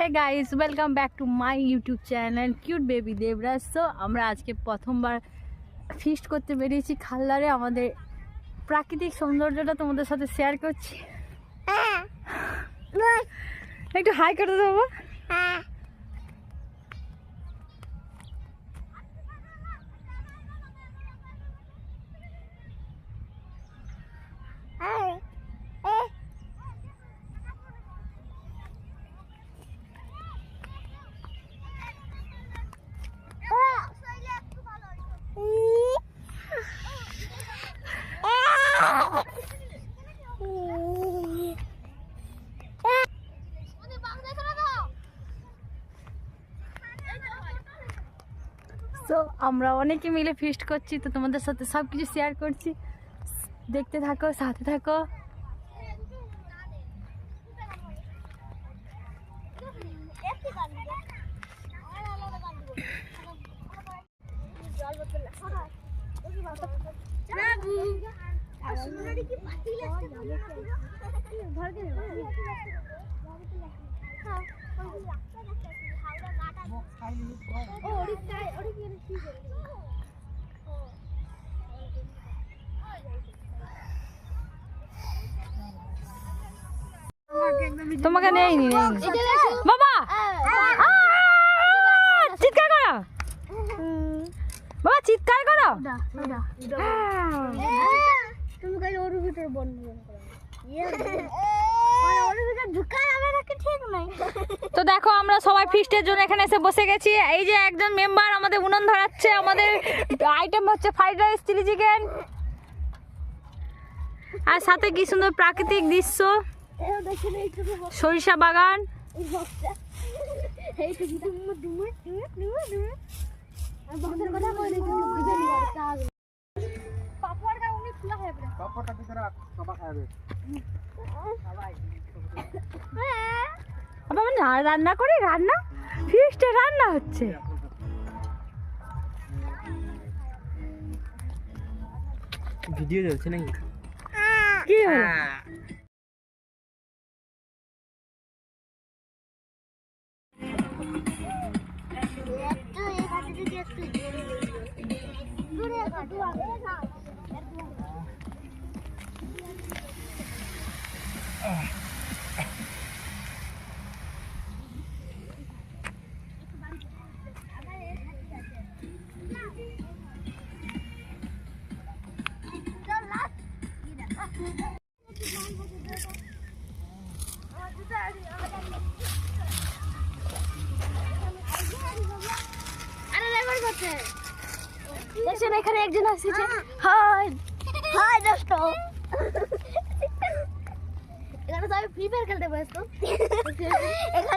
Hey guys welcome back to my YouTube channel cute baby Debraj তো আমরা আজকে প্রথমবার ফিস্ট করতে বেরিয়েছি খাল্লারে আমাদের প্রাকৃতিক সৌন্দর্যটা তোমাদের সাথে শেয়ার করছি। একটু হাই করে দেবো। তো আমরা অনেকে মিলে ফিস্ট করছি, তো তোমাদের সাথে সব কিছু শেয়ার করছি। দেখতে থাকো, সাথে থাকো। তোমাকে নেই। নি বাবা চিৎকার করো। বাবা চিৎকার করো। তুমি কাল ওর ভিতরে বন্ধ করো। ওর ভিতরে ঢুকা যাবে নাই তো দেখো আমরা সবাই ফিস্টের জন্য এখানে এসে বসে গেছি। এই যে একজন মেম্বার আমাদের উনুন ধরাচ্ছে আমাদের আইটেম হচ্ছে ফ্রাইড রাইস চিলি চিকেন আর সাথে কি সুন্দর প্রাকৃতিক দৃশ্য? সরিষা বাগান। বক্সটা এইটুকু ডুমু ডুমু ডুমু ডুমু ডুমু আর বক্সের কথা কই দেখি বুঝালি করতে হবে পাপড় গা উনি খোলা হয়ে পড়ে পাপড়টা ভিতরে সবাই খাবে আবার আমি না- রান্না করি রান্না ফিস্টে রান্না হচ্ছে। ভিডিও চলছে নাকি? কি হলো? দেখছেন এখানে একজন আসছে হাই। হাই দোস্ত। এখানে তো আমি ফ্রি ফায়ার খেলতে ব্যস্ত